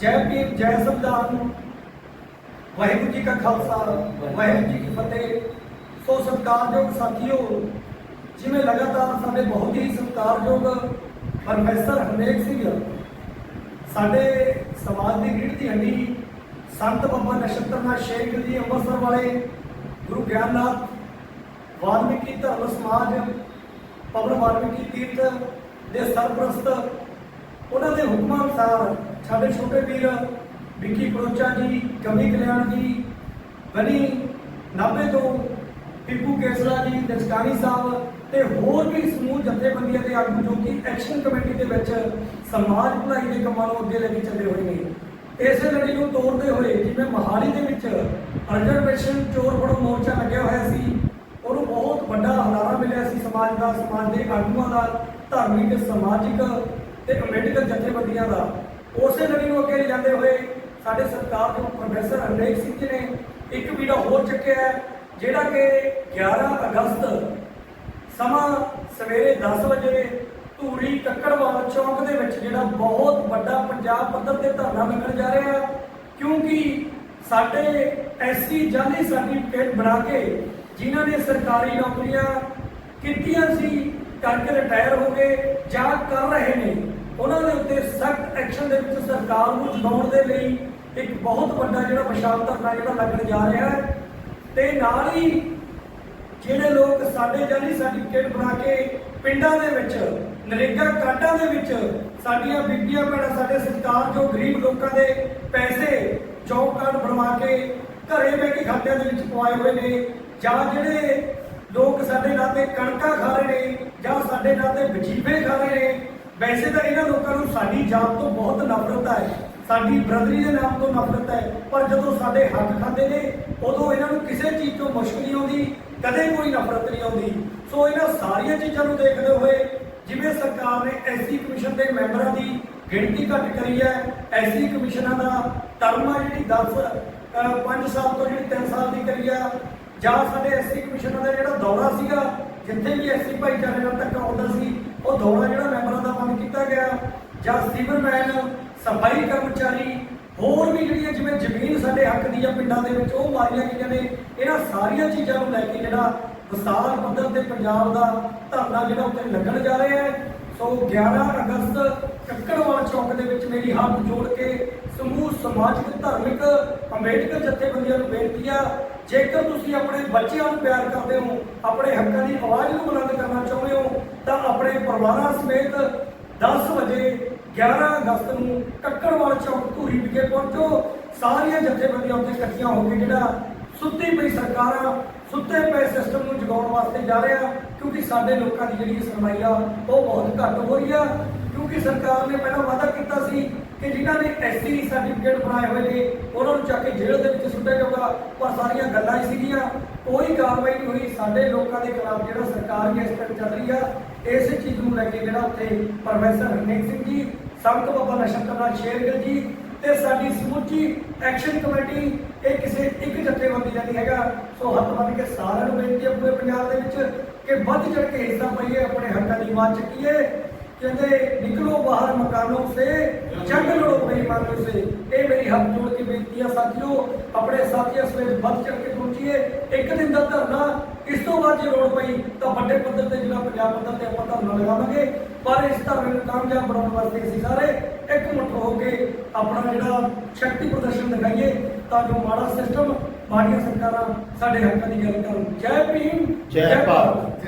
ਜੈ ਭੀਮ, ਜੈ ਸੰਵਿਧਾਨ। ਵਾਹਿਗੁਰੂ ਜੀ ਕਾ ਖਾਲਸਾ, ਵਾਹਿਗੁਰੂ ਜੀ ਕੀ ਫਤਿਹ। ਸੋ ਸਤਿਕਾਰਯੋਗ ਸਾਥੀਓ, ਜਿਵੇਂ ਲਗਾਤਾਰ ਸਾਡੇ ਬਹੁਤ ਹੀ ਸਤਿਕਾਰਯੋਗ ਪ੍ਰੋਫੈਸਰ ਹਰਨੇਕ ਸਿੰਘ, ਸਾਡੇ ਸਮਾਜ ਦੀ ਗਿੜ ਦੀ ਹੱਡੀ ਸੰਤ ਬਾਬਾ ਨਛੱਤਰਨਾਥ ਸ਼ੇਖ ਜੀ ਅੰਮ੍ਰਿਤਸਰ ਵਾਲੇ, ਗੁਰੂ ਗਿਆਨਨਾਥ ਵਾਲਮੀਕੀ ਧਰਮ ਸਮਾਜ, ਪਵਨ ਵਾਲਮੀਕੀ ਤੀਰਥ ਦੇ ਸਰਪ੍ਰਸਤ ਉਹਨਾਂ ਦੇ ਹੁਕਮਾਂ ਅਨੁਸਾਰ ਸਾਡੇ ਛੋਟੇ ਵੀਰ ਵਿੱਕੀ ਪਰੋਚਾ ਜੀ ਕਮੀ ਕਲਿਆਣ ਜੀ, ਬਣੀ ਨਾਭੇ ਤੋਂ ਟਿੱਪੂ ਕੇਸਰਾ ਜੀ ਦਸਕਾਨੀ ਸਾਹਿਬ ਤੇ ਹੋਰ ਵੀ ਸਮੂਹ ਜਥੇਬੰਦੀਆਂ ਦੇ ਆਗੂ ਜੋ ਕਿ ਐਕਸ਼ਨ ਕਮੇਟੀ ਦੇ ਵਿੱਚ ਸਮਾਜ ਭਲਾਈ ਦੇ ਕੰਮਾਂ ਨੂੰ ਅੱਗੇ ਲੈ ਕੇ ਚੱਲੇ ਹੋਏ ਨੇ। ਇਸੇ ਲੜੀ ਨੂੰ ਤੋੜਦੇ ਹੋਏ ਜਿਵੇਂ ਮਹਾਲੀ ਦੇ ਵਿੱਚ ਰਿਜ਼ਰਵੇਸ਼ਨ ਚੋਰ ਫੜੋ ਮੋਰਚਾ ਲੱਗਿਆ ਹੋਇਆ ਸੀ, ਉਹਨੂੰ ਬਹੁਤ ਵੱਡਾ ਹਲਾਰਾ ਮਿਲਿਆ ਸੀ ਸਮਾਜ ਦਾ, ਸਮਾਜ ਦੇ ਆਗੂਆਂ ਦਾ, ਧਾਰਮਿਕ, ਸਮਾਜਿਕ ਤੇ ਮੈਡੀਕਲ ਜਥੇਬੰਦੀਆਂ ਦਾ। ਉਸੇ ਲੜੀ ਨੂੰ ਅੱਗੇ ਲਿਜਾਂਦੇ ਹੋਏ ਸਾਡੇ ਸਰਕਾਰ ਦੇ ਪ੍ਰੋਫੈਸਰ ਅਨੇਕ ਸਿੰਘ ਜੀ ਨੇ ਇੱਕ ਵੀਡੀਓ ਹੋਰ ਚੱਕਿਆ ਹੈ, ਜਿਹੜਾ ਕਿ 11 ਅਗਸਤ ਸਮਾਂ ਸਵੇਰੇ 10 ਵਜੇ ਧੂਰੀ ਕੱਕੜਵਾਲ ਚੌਂਕ ਦੇ ਵਿੱਚ ਜਿਹੜਾ ਬਹੁਤ ਵੱਡਾ ਪੰਜਾਬ ਪੱਧਰ ਤੇ ਧਰਨਾ ਲੱਗਣ ਜਾ ਰਿਹਾ ਕਿਉਂਕਿ ਸਾਡੇ ਐਸਸੀ ਜਾਲੀ ਸਰਟੀਫਿਕੇਟ ਬਣਾ ਕੇ ਜਿਨ੍ਹਾਂ ਨੇ ਸਰਕਾਰੀ ਨੌਕਰੀਆਂ ਕੀਤੀਆਂ ਸੀ ਕਰਕੇ ਰਿਟਾਇਰ ਹੋ ਗਏ ਜਾਂ ਕਰ ਰਹੇ ਨੇ। ਉਹਨਾਂ ਦੇ ਉੱਤੇ ਸਖਤ ਐਕਸ਼ਨ ਦੇ ਵਿੱਚ ਸਰਕਾਰ ਨੂੰ ਜਗਾਉਣ ਦੇ ਲਈ ਇੱਕ ਬਹੁਤ ਵੱਡਾ ਜਿਹੜਾ ਵਿਸ਼ਾਲ ਧਰਨਾ ਜਿਹੜਾ ਲੱਗਣ ਜਾ ਰਿਹਾ ਹੈ। ਤੇ ਨਾਲ ਹੀ ਜਿਹੜੇ ਲੋਕ ਸਾਡੇ ਜਾਲੀ ਸਰਟੀਫਿਕੇਟ ਬਣਾ ਕੇ ਪਿੰਡਾਂ ਦੇ ਵਿੱਚ, ਨਰੇਗਾ ਕਾਰਡਾਂ ਦੇ ਵਿੱਚ ਸਾਡੀਆਂ ਬੀਬੀਆਂ ਭੈਣਾਂ, ਸਾਡੇ ਸਰਕਾਰ ਜੋ ਗਰੀਬ ਲੋਕਾਂ ਦੇ ਪੈਸੇ, ਜੌਬ ਕਾਰਡ ਬਣਵਾ ਕੇ ਘਰੇ ਬੈ ਕੇ ਖਾਤਿਆਂ ਦੇ ਵਿੱਚ ਪਵਾਏ ਹੋਏ ਨੇ ਜਾਂ ਜਿਹੜੇ ਲੋਕ ਸਾਡੇ ਨਾਂ ਤੇ ਕਣਕਾਂ ਖਾ ਰਹੇ ਨੇ ਜਾਂ ਸਾਡੇ ਨਾਂ ਤੇ ਵਜੀਫੇ ਖਾ ਰਹੇ ਨੇ ਵੈਸੇ ਤਾਂ ਇਹਨਾਂ ਲੋਕਾਂ ਨੂੰ ਸਾਡੀ ਜਾਤ ਤੋਂ ਬਹੁਤ ਨਫ਼ਰਤ ਹੈ, ਸਾਡੀ ਬ੍ਰਦਰੀ ਦੇ ਨਾਮ ਤੋਂ ਨਫ਼ਰਤ ਹੈ, ਪਰ ਜਦੋਂ ਸਾਡੇ ਹੱਕ ਖਾਂਦੇ ਨੇ, ਉਦੋਂ ਇਹਨਾਂ ਨੂੰ ਕਿਸੇ ਚੀਜ਼ ਤੋਂ ਮੁਸ਼ਕਲ ਨਹੀਂ ਆਉਂਦੀ, ਕਦੇ ਕੋਈ ਨਫ਼ਰਤ ਨਹੀਂ ਆਉਂਦੀ। ਸੋ ਇਹਨਾਂ ਸਾਰੀਆਂ ਚੀਜ਼ਾਂ ਨੂੰ ਦੇਖਦੇ ਹੋਏ, ਜਿਵੇਂ ਸਰਕਾਰ ਨੇ ਐਸਸੀ ਕਮਿਸ਼ਨ ਦੇ ਮੈਂਬਰਾਂ ਦੀ ਗਿਣਤੀ ਘੱਟ ਕਰੀ ਹੈ, ਐਸਸੀ ਕਮਿਸ਼ਨਾਂ ਦਾ ਟਰਮ ਆ ਜਿਹੜੀ 10 5 ਸਾਲ ਤੋਂ ਜਿਹੜੀ 3 ਸਾਲ ਦੀ ਕਰੀ ਆ, ਜਾਂ ਸਾਡੇ ਐਸਸੀ ਕਮਿਸ਼ਨਾਂ ਦਾ ਜਿਹੜਾ ਦੌਰਾ ਸੀਗਾ, ਜਿੱਥੇ ਵੀ ਐਸਸੀ ਭਾਈਚਾਰੇ ਨਾਲ ਧੱਕਾ ਹੁੰਦਾ ਸੀ, ਉਹ ਦੌਰਾ ਜਿਹੜਾ ਮੈਂਬਰਾਂ ਦਾ ਬੰਦ ਕੀਤਾ ਗਿਆ ਜਾਂ ਸੀਵਰਮੈਨ, ਸਫ਼ਾਈ ਕਰਮਚਾਰੀ, ਹੋਰ ਵੀ ਜਿਹੜੀਆਂ ਜਿਵੇਂ ਜ਼ਮੀਨ ਸਾਡੇ ਹੱਕ ਦੀ ਆ ਪਿੰਡਾਂ ਦੇ ਵਿੱਚ, ਉਹ ਮਾਰੀਆਂ ਗਈਆਂ ਨੇ। ਇਹਨਾਂ ਸਾਰੀਆਂ ਚੀਜ਼ਾਂ ਨੂੰ ਲੈ ਕੇ ਜਿਹੜਾ ਵਿਸਾਲ ਪੱਧਰ ਤੇ ਪੰਜਾਬ ਦਾ ਧਰਨਾ ਜਿਹੜਾ ਉੱਤੇ ਲੱਗਣ ਜਾ ਰਿਹਾ ਹੈ। ਸੋ 11 ਅਗਸਤ ਕੱਕੜਵਾਲ ਚੌਕ ਦੇ ਵਿੱਚ ਮੇਰੀ ਹੱਥ ਜੋੜ ਕੇ ਸਮੂਹ ਸਮਾਜਿਕ, ਧਾਰਮਿਕ, ਅੰਬੇਡਕਰ ਜਥੇਬੰਦੀਆਂ ਨੂੰ ਬੇਨਤੀ ਆ, ਜੇਕਰ ਤੁਸੀਂ ਆਪਣੇ ਬੱਚਿਆਂ ਨੂੰ ਪਿਆਰ ਕਰਦੇ ਹੋ, ਆਪਣੇ ਹੱਕਾਂ ਦੀ ਆਵਾਜ਼ ਨੂੰ ਬੁਲੰਦ ਕਰਨਾ ਚਾਹੁੰਦੇ ਹੋ, ਤਾਂ ਆਪਣੇ ਪਰਿਵਾਰਾਂ ਸਮੇਤ 10 ਵਜੇ 11 ਅਗਸਤ ਨੂੰ ਕੱਕੜਵਾਲ ਚੌਕ ਧੂਰੀ ਵਿਖੇ ਪਹੁੰਚੋ। ਸਾਰੀਆਂ ਜਥੇਬੰਦੀਆਂ ਉੱਥੇ ਇਕੱਠੀਆਂ ਹੋ ਕੇ ਜਿਹੜਾ ਸੁੱਤੀ ਪਈ ਸਰਕਾਰਾਂ ਸੁੱਤੇ ਪਏ ਸਿਸਟਮ ਨੂੰ ਜਗਾਉਣ ਵਾਸਤੇ ਜਾ ਰਿਹਾ ਕਿਉਂਕਿ ਸਾਡੇ ਲੋਕਾਂ ਦੀ ਜਿਹੜੀ ਸੁਣਵਾਈ ਆ, ਉਹ ਬਹੁਤ ਘੱਟ ਹੋ ਰਹੀ ਆ। ਕਿਉਂਕਿ ਸਰਕਾਰ ਨੇ ਪਹਿਲਾਂ ਵਾਅਦਾ ਕੀਤਾ ਸੀ ਕਿ ਜਿਨ੍ਹਾਂ ਨੇ ਐਸਸੀ ਸਰਟੀਫਿਕੇਟ ਬਣਾਏ ਹੋਏ ਨੇ, ਉਹਨਾਂ ਨੂੰ ਚੱਕ ਕੇ ਜੇਲ੍ਹ ਦੇ ਵਿੱਚ ਸੁੱਟਿਆ ਜਾਊਗਾ, ਪਰ ਸਾਰੀਆਂ ਗੱਲਾਂ ਹੀ ਸੀਗੀਆਂ। ਕੋਈ ਕਾਰਵਾਈ ਨਹੀਂ ਹੋਈ। ਸਾਡੇ ਲੋਕਾਂ ਦੇ ਖਿਲਾਫ ਜਿਹੜਾ ਸਰਕਾਰ ਦੀ ਇਸ ਤਰ੍ਹਾਂ ਚੱਲ ਰਹੀ ਆ, ਇਸ ਚੀਜ਼ ਨੂੰ ਲੈ ਕੇ ਜਿਹੜਾ ਉੱਥੇ ਪ੍ਰੋਫੈਸਰ ਹਰਨੇਕ ਸਿੰਘ ਜੀ ਸੰਤ ਬਾਬਾ ਨਸ਼ਤਰਨਾਥ ਸ਼ੇਰਗਿੱਲ ਜੀ ਤੇ ਸਾਡੀ ਸਮੁੱਚੀ ਐਕਸ਼ਨ ਕਮੇਟੀ, ਇਹ ਕਿਸੇ ਇੱਕ ਜਥੇਬੰਦੀ ਦਾ ਨਹੀਂ ਹੈਗਾ। ਸੋ ਹੱਥ ਬੰਨ ਕੇ ਸਾਰਿਆਂ ਨੂੰ ਬੇਨਤੀ ਹੈ ਪੂਰੇ ਪੰਜਾਬ ਦੇ ਵਿੱਚ ਕਿ ਵੱਧ ਚੜ ਕੇ ਹਿੱਸਾ ਪਾਈਏ, ਆਪਣੇ ਹੱਕਾਂ ਦੀ ਆਵਾਜ਼ ਚੱਕੀਏ। ਕਹਿੰਦੇ, ਨਿਕਲੋ ਬਾਹਰ ਮਕਾਨੋਂ ਸੇ, ਜੰਗ ਲੜੋ ਬੇਈਮਾਨੋਂ ਸੇ। ਇਹ ਮੇਰੀ ਹੱਥ ਜੋੜ ਕੇ ਬੇਨਤੀ ਹੈ ਸਾਥੀਓ, ਆਪਣੇ ਸਾਥੀਆਂ ਸਮੇਤ ਵੱਧ ਚੜ ਕੇ ਪਹੁੰਚੀਏ। ਇੱਕ ਦਿਨ ਦਾ ਧਰਨਾ, ਇਸ ਤੋਂ ਬਾਅਦ ਜੇ ਲੋੜ ਪਈ, ਤਾਂ ਵੱਡੇ ਪੱਧਰ ਤੇ ਜਿਹੜਾ ਪੰਜਾਬ ਪੱਧਰ ਤੇ ਆਪਾਂ ਧਰਨਾ ਲਗਾਵਾਂਗੇ। ਪਰ ਇਸ ਧਰਨੇ ਨੂੰ ਕਾਮਯਾਬ ਬਣਾਉਣ ਵਾਸਤੇ ਅਸੀਂ ਸਾਰੇ ਇੱਕ ਮੁੱਠ ਹੋ ਕੇ ਆਪਣਾ ਜਿਹੜਾ ਸ਼ਕਤੀ ਪ੍ਰਦਰਸ਼ਨ ਦਿਖਾਈਏ, ਤਾਂ ਜੋ ਮਾੜਾ ਸਿਸਟਮ ਮਾੜੀਆਂ ਸਰਕਾਰਾਂ ਸਾਡੇ ਹੱਕਾਂ ਦੀ ਗੱਲ ਕਰਨ। ਜੈ ਭੀਮ, ਜੈ ਭਾਰਤ।